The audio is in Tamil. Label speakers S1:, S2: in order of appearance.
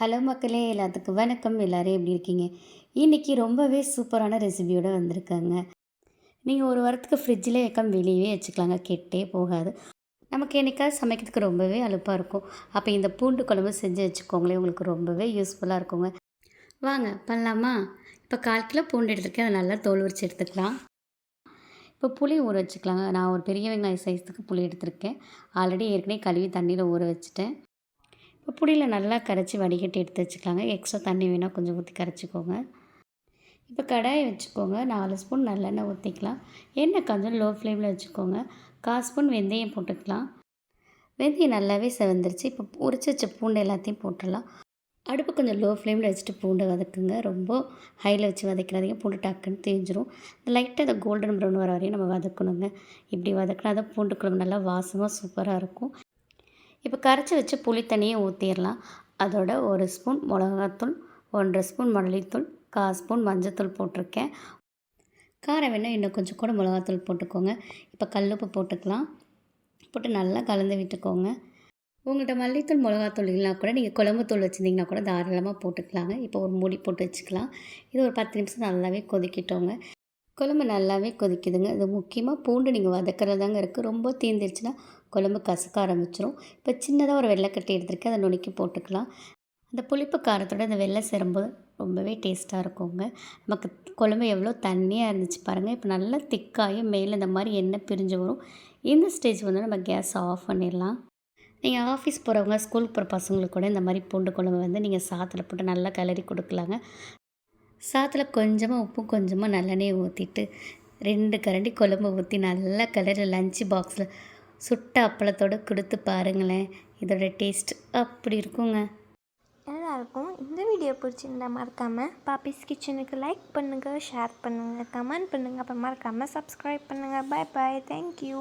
S1: ஹலோ மக்களே எல்லாத்துக்கும் வணக்கம். எல்லோரும் எப்படி இருக்கீங்க? இன்றைக்கி ரொம்பவே சூப்பரான ரெசிபியோடு வந்திருக்காங்க. நீங்கள் ஒரு வாரத்துக்கு ஃப்ரிட்ஜில் ஏக்கம் வெளியவே வச்சுக்கலாங்க. கெட்டே போகாது. நமக்கு என்னைக்காவது சமைக்கிறதுக்கு ரொம்பவே அலுப்பாக இருக்கும். அப்போ இந்த பூண்டு குழம்பு செஞ்சு வச்சுக்கோங்களேன். உங்களுக்கு ரொம்பவே யூஸ்ஃபுல்லாக இருக்குங்க. வாங்க பண்ணலாமா? இப்போ கால் கிலோ பூண்டு எடுத்துருக்கேன். அதை நல்லா தோல் உரிச்சு எடுத்துக்கலாம். இப்போ புளி ஊற வச்சுக்கலாங்க. நான் ஒரு பெரிய வெங்காய சைஸுக்கு புளி எடுத்திருக்கேன். ஆல்ரெடி ஏற்கனவே கழுவி தண்ணியில் ஊற வச்சுட்டேன். இப்போ புளியில் நல்லா கரைச்சி வடிகட்டி எடுத்து வச்சுக்கலாங்க. எக்ஸ்ட்ரா தண்ணி வேணால் கொஞ்சம் ஊற்றி கரைச்சிக்கோங்க. இப்போ கடாயை வச்சுக்கோங்க. நாலு ஸ்பூன் நல்லெண்ணெய் ஊற்றிக்கலாம் எண்ணெய் கொஞ்சம் லோ ஃப்ளேமில் வச்சுக்கோங்க. கால் ஸ்பூன் வெந்தயம் போட்டுக்கலாம். வெந்தயம் நல்லாவே செவந்துருச்சு. இப்போ உரிச்சு வச்ச பூண்டு எல்லாத்தையும் போட்டுடலாம். அடுப்பு கொஞ்சம் லோ ஃப்ளேமில் வச்சுட்டு பூண்டை வதக்குங்க. ரொம்ப ஹையில் வச்சு வதக்கிறாதீங்க. பூண்டு டக்குன்னு தேஞ்சிரும். லைட்டாக அந்த கோல்டன் ப்ரௌன் வர வரையும் நம்ம வதக்கணுங்க. இப்படி வதக்கினா தான் பூண்டு குழம்பு நல்லா வாசமாக சூப்பராக இருக்கும். இப்போ கரைச்சி வச்சு புளித்தண்ணியை ஊற்றிடலாம் அதோட ஒரு ஸ்பூன் மிளகாத்தூள் ஒன்றரை ஸ்பூன் மல்லித்தூள் கால் ஸ்பூன் மஞ்சத்தூள் போட்டிருக்கேன். காரம் வேணால் இன்னும் கொஞ்சம் கூட மிளகாத்தூள் போட்டுக்கோங்க. இப்போ கல்லுப்பு போட்டுக்கலாம். போட்டு நல்லா கலந்து விட்டுக்கோங்க. உங்கள்கிட்ட மல்லித்தூள் மிளகாத்தூள் இல்லைனா கூட நீங்கள் குழம்புத்தூள் வச்சுருந்தீங்கன்னா கூட தாராளமாக போட்டுக்கலாங்க. இப்போ ஒரு மூடி போட்டு வச்சுக்கலாம். இது ஒரு பத்து நிமிஷம் நல்லாவே கொதிக்கிட்டோங்க. குழம்பு நல்லாவே கொதிக்குதுங்க. இது முக்கியமாக பூண்டு நீங்கள் வதக்கிறது தாங்க இருக்குது ரொம்ப தீந்துருச்சுன்னா குழம்பு கசக்க ஆரம்பிச்சிரும். இப்போ சின்னதாக ஒரு வெள்ளைக்கட்டி எடுத்துருக்கேன். அதை நுணுக்கி போட்டுக்கலாம். அந்த புளிப்பு காரத்தோட அந்த வெள்ளை சேரும்போது ரொம்பவே டேஸ்ட்டாக இருக்குங்க. நமக்கு குழம்பு எவ்வளோ தண்ணியாக இருந்துச்சு பாருங்கள் இப்போ நல்லா திக்காயும் மேலே இந்த மாதிரி எண்ணெய் பிரிஞ்சு வரும். இந்த ஸ்டேஜ் வந்து நம்ம கேஸ் ஆஃப் பண்ணிடலாம். நீங்கள் ஆஃபீஸ் போகிறவங்க ஸ்கூலுக்கு போகிற பசங்களுக்கு கூட இந்த மாதிரி பூண்டு குழம்பு வந்து நீங்கள் சாத்தில் போட்டு நல்லா கிளறி கொடுக்கலாங்க. சாத்தில் கொஞ்சமாக உப்பு கொஞ்சமாக நல்லெண்ணெயை ஊற்றிட்டு ரெண்டு கரண்டி குழம்பு ஊற்றி நல்லா கலரில் லஞ்சு பாக்ஸில் சுட்ட அப்பளத்தோடு கொடுத்து பாருங்களேன். இதோட டேஸ்ட் அப்படி இருக்குங்க.
S2: நல்லாயிருக்கும். இந்த வீடியோ பிடிச்சிருந்தா மறக்காமல் பாப்பிஸ் கிச்சனுக்கு லைக் பண்ணுங்கள் ஷேர் பண்ணுங்கள் கமெண்ட் பண்ணுங்கள் அப்புறம் மறக்காமல் சப்ஸ்கிரைப் பண்ணுங்கள் பை பாய் தேங்க்யூ